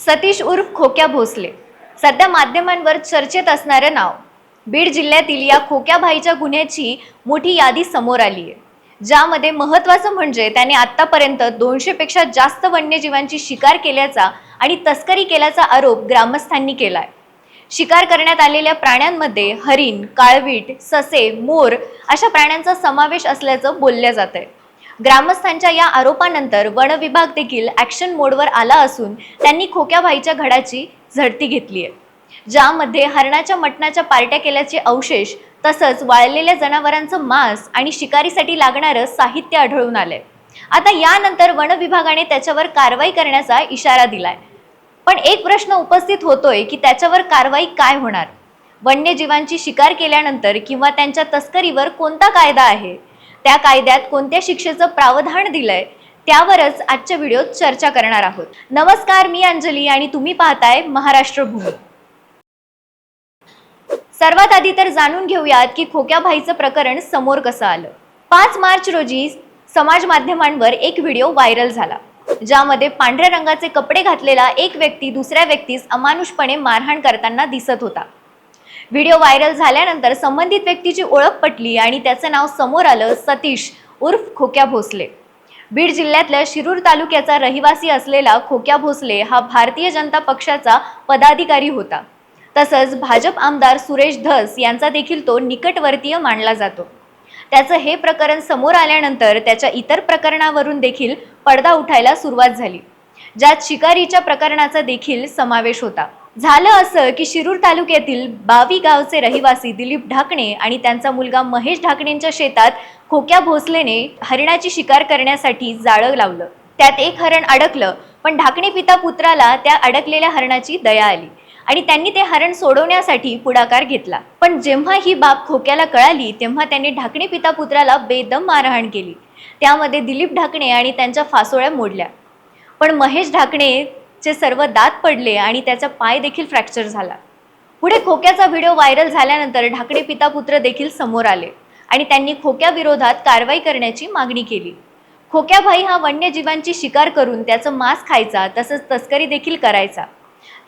सतीश उर्फ खोक्या भोसले. सध्या माध्यमांवर चर्चेत असणारं नाव. बीड जिल्ह्यातील या खोक्या भाईच्या गुन्ह्याची मोठी यादी समोर आली आहे. ज्यामध्ये महत्त्वाचं म्हणजे त्याने आतापर्यंत दोनशेपेक्षा जास्त वन्यजीवांची शिकार केल्याचा आणि तस्करी केल्याचा आरोप ग्रामस्थांनी केला आहे शिकार करण्यात आलेल्या प्राण्यांमध्ये हरिण काळवीट ससे मोर अशा प्राण्यांचा समावेश असल्याचं बोलल्या जात आहे ग्रामस्थांच्या या आरोपानंतर वन विभाग देखील ॲक्शन मोडवर आला असून त्यांनी खोक्याबाईच्या घडाची झडती घेतली आहे. ज्यामध्ये हरणाच्या मटणाच्या पार्ट्या केल्याचे अवशेष तसंच वाळलेल्या जनावरांचं मांस आणि शिकारीसाठी लागणारं साहित्य आढळून आलंय. आता यानंतर वन विभागाने त्याच्यावर कारवाई करण्याचा इशारा दिलाय. पण एक प्रश्न उपस्थित होतोय की त्याच्यावर कारवाई काय होणार? वन्यजीवांची शिकार केल्यानंतर किंवा त्यांच्या तस्करीवर कोणता कायदा आहे? त्या कायद्यात कोणत्या शिक्षेचं प्रावधान दिलंय त्यावरच आजच्या व्हिडिओत चर्चा करणार आहोत. नमस्कार मी अंजली आणि तुम्ही पाहताय महाराष्ट्र भूमी. सर्वात आधी तर जाणून घेऊयात की खोक्या भाईचं प्रकरण समोर कसं आलं. पाच मार्च रोजी समाज माध्यमांवर एक व्हिडिओ व्हायरल झाला ज्यामध्ये पांढऱ्या रंगाचे कपडे घातलेला एक व्यक्ती दुसऱ्या व्यक्तीस अमानुषपणे मारहाण करताना दिसत होता. व्हिडिओ व्हायरल झाल्यानंतर संबंधित व्यक्तीची ओळख पटली आणि त्याचं नाव समोर आलं सतीश उर्फ खोक्या भोसले. बीड जिल्ह्यातल्या शिरूर तालुक्याचा रहिवासी असलेला खोक्या भोसले हा भारतीय जनता पक्षाचा पदाधिकारी होता. तसंच भाजप आमदार सुरेश धस यांचा देखील तो निकटवर्तीय मानला जातो. त्याचं हे प्रकरण समोर आल्यानंतर त्याच्या इतर प्रकरणावरून देखील पडदा उठायला सुरुवात झाली ज्यात शिकारीच्या प्रकरणाचा देखील समावेश होता. झालं असं की शिरूर तालुक्यातील बावी गावचे रहिवासी दिलीप ढाकणे आणि त्यांचा मुलगा महेश ढाकणेंच्या शेतात खोक्या भोसलेने हरिणाची शिकार करण्यासाठी जाळं लावलं. त्यात एक हरण अडकलं पण ढाकणे पिता पुत्राला त्या अडकलेल्या हरणाची दया आली आणि त्यांनी ते हरण सोडवण्यासाठी पुढाकार घेतला. पण जेव्हा ही बाब खोक्याला कळाली तेव्हा त्यांनी ढाकणे पिता पुत्राला बेदम मारहाण केली. त्यामध्ये दिलीप ढाकणे आणि त्यांच्या फासोळ्या मोडल्या. पण महेश ढाकणे चे सर्व दात पडले आणि त्याचा पाय देखील फ्रॅक्चर झाला. पुढे खोक्याचा व्हिडिओ व्हायरल झाल्यानंतर ढाकणे पिता पुत्र देखील समोर आले आणि त्यांनी खोक्या विरोधात कारवाई करण्याची मागणी केली. खोक्याभाई हा वन्यजीवांची शिकार करून त्याचं मांस खायचा तसंच तस्करी देखील करायचा.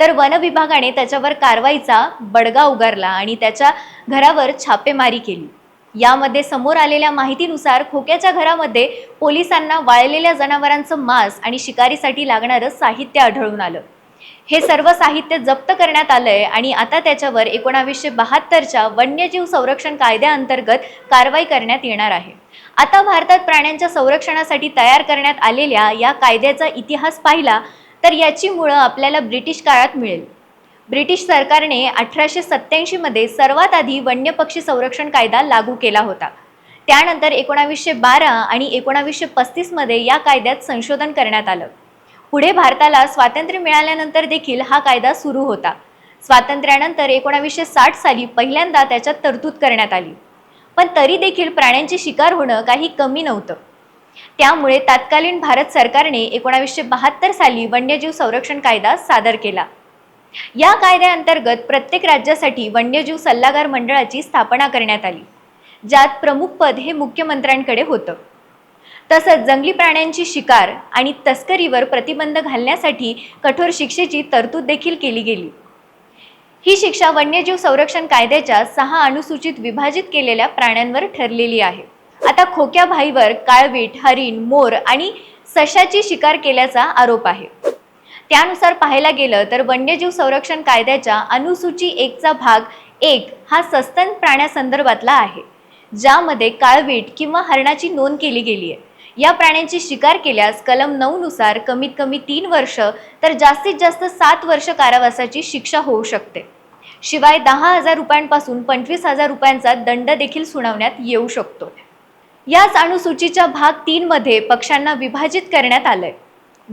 तर वन विभागाने त्याच्यावर कारवाईचा बडगा उगारला आणि त्याच्या घरावर छापेमारी केली. यामध्ये समोर आलेल्या माहितीनुसार खोक्याच्या घरामध्ये पोलिसांना वाळलेल्या जनावरांचं मांस आणि शिकारीसाठी लागणारं साहित्य आढळून आलं. हे सर्व साहित्य जप्त करण्यात आलंय आणि आता त्याच्यावर एकोणावीसशे बहात्तरच्या वन्यजीव संरक्षण कायद्याअंतर्गत कारवाई करण्यात येणार आहे. आता भारतात प्राण्यांच्या संरक्षणासाठी तयार करण्यात आलेल्या या कायद्याचा इतिहास पाहिला तर याची मुळं आपल्याला ब्रिटिश काळात मिळेल. ब्रिटिश सरकारने अठराशे सत्त्याऐंशीमध्ये सर्वात आधी वन्य पक्षी संरक्षण कायदा लागू केला होता. त्यानंतर एकोणावीसशे बारा आणि एकोणावीसशे पस्तीसमध्ये या कायद्यात संशोधन करण्यात आलं. पुढे भारताला स्वातंत्र्य मिळाल्यानंतर देखील हा कायदा सुरू होता. स्वातंत्र्यानंतर एकोणावीसशे साठ साली पहिल्यांदा त्याच्यात तरतूद करण्यात आली. पण तरी देखील प्राण्यांची शिकार होणं काही कमी नव्हतं. त्यामुळे तत्कालीन भारत सरकारने एकोणावीसशे बहात्तर साली वन्यजीव संरक्षण कायदा सादर केला. या कायद्याअंतर्गत प्रत्येक राज्यासाठी वन्यजीव सल्लागार मंडळाची स्थापना करण्यात आली ज्यात प्रमुख पद हे मुख्यमंत्र्यांकडे होतं. तसंच जंगली प्राण्यांची शिकार आणि तस्करीवर प्रतिबंध घालण्यासाठी कठोर शिक्षेची तरतूद देखील केली गेली. ही शिक्षा वन्यजीव संरक्षण कायद्याच्या सहा अनुसूचित विभाजित केलेल्या प्राण्यांवर ठरलेली आहे. आता खोक्या भाईवर काळवीट हरिण मोर आणि सशाची शिकार केल्याचा आरोप आहे. त्यानुसार पाहायला गेलं तर वन्यजीव संरक्षण कायद्याच्या अनुसूची एकचा भाग एक हा सस्तन प्राण्यासंदर्भातला आहे ज्यामध्ये काळवीट किंवा हरणाची नोंद केली गेली आहे या प्राण्यांची शिकार केल्यास कलम नऊनुसार कमीत कमी तीन वर्ष तर जास्तीत जास्त सात वर्ष कारावासाची शिक्षा होऊ शकते. शिवाय दहा हजार रुपयांपासून पंचवीस हजार रुपयांचा दंड देखील सुनावण्यात येऊ शकतो. याच अनुसूचीच्या भाग तीनमध्ये पक्षांना विभाजित करण्यात आलंय.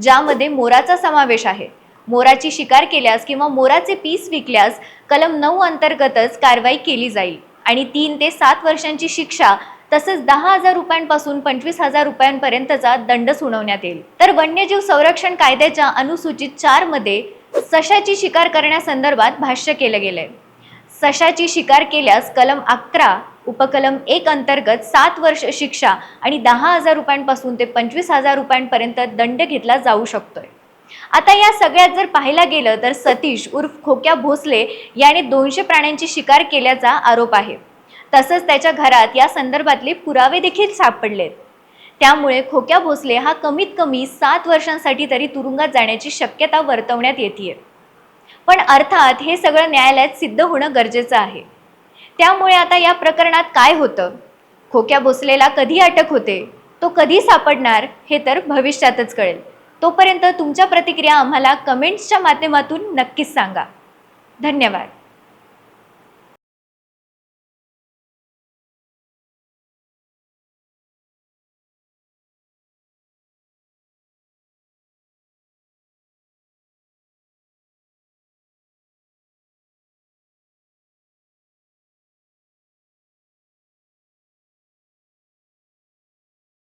ज्यामध्ये मोराचा समावेश आहे. मोराची शिकार केल्यास किंवा मोराचे पीस विकल्यास कलम नऊ अंतर्गतच कारवाई केली जाईल. आणि तीन ते सात वर्षांची शिक्षा तसंच दहा हजार रुपयांपासून पंचवीस हजार रुपयांपर्यंतचा दंड सुनावण्यात येईल. तर वन्यजीव संरक्षण कायद्याच्या अनुसूचित चारमध्ये सशाची शिकार करण्यासंदर्भात भाष्य केलं गेलंय. सशाची शिकार केल्यास कलम अकरा उपकलम एक अंतर्गत सात वर्ष शिक्षा आणि दहा हजार रुपयांपासून ते पंचवीस हजार रुपयांपर्यंत दंड घेतला जाऊ शकतोय. आता या सगळ्यात जर पाहायला गेलं तर सतीश उर्फ खोक्या भोसले याने दोनशे प्राण्यांची शिकार केल्याचा आरोप आहे. तसंच त्याच्या घरात या संदर्भातले पुरावे देखील सापडलेत. त्यामुळे खोक्या भोसले हा कमीत कमी सात वर्षांसाठी तरी तुरुंगात जाण्याची शक्यता वर्तवण्यात येते पण अर्थात हे सगळं न्यायालयात सिद्ध होणं गरजेचं आहे. त्यामुळे आता या प्रकरणात काय होतं? खोक्या भोसलेला कधी अटक होते? तो कधी सापडणार? हे तर भविष्यातच कळेल. तोपर्यंत तुमच्या प्रतिक्रिया आम्हाला कमेंट्सच्या माध्यमातून नक्कीच सांगा. धन्यवाद.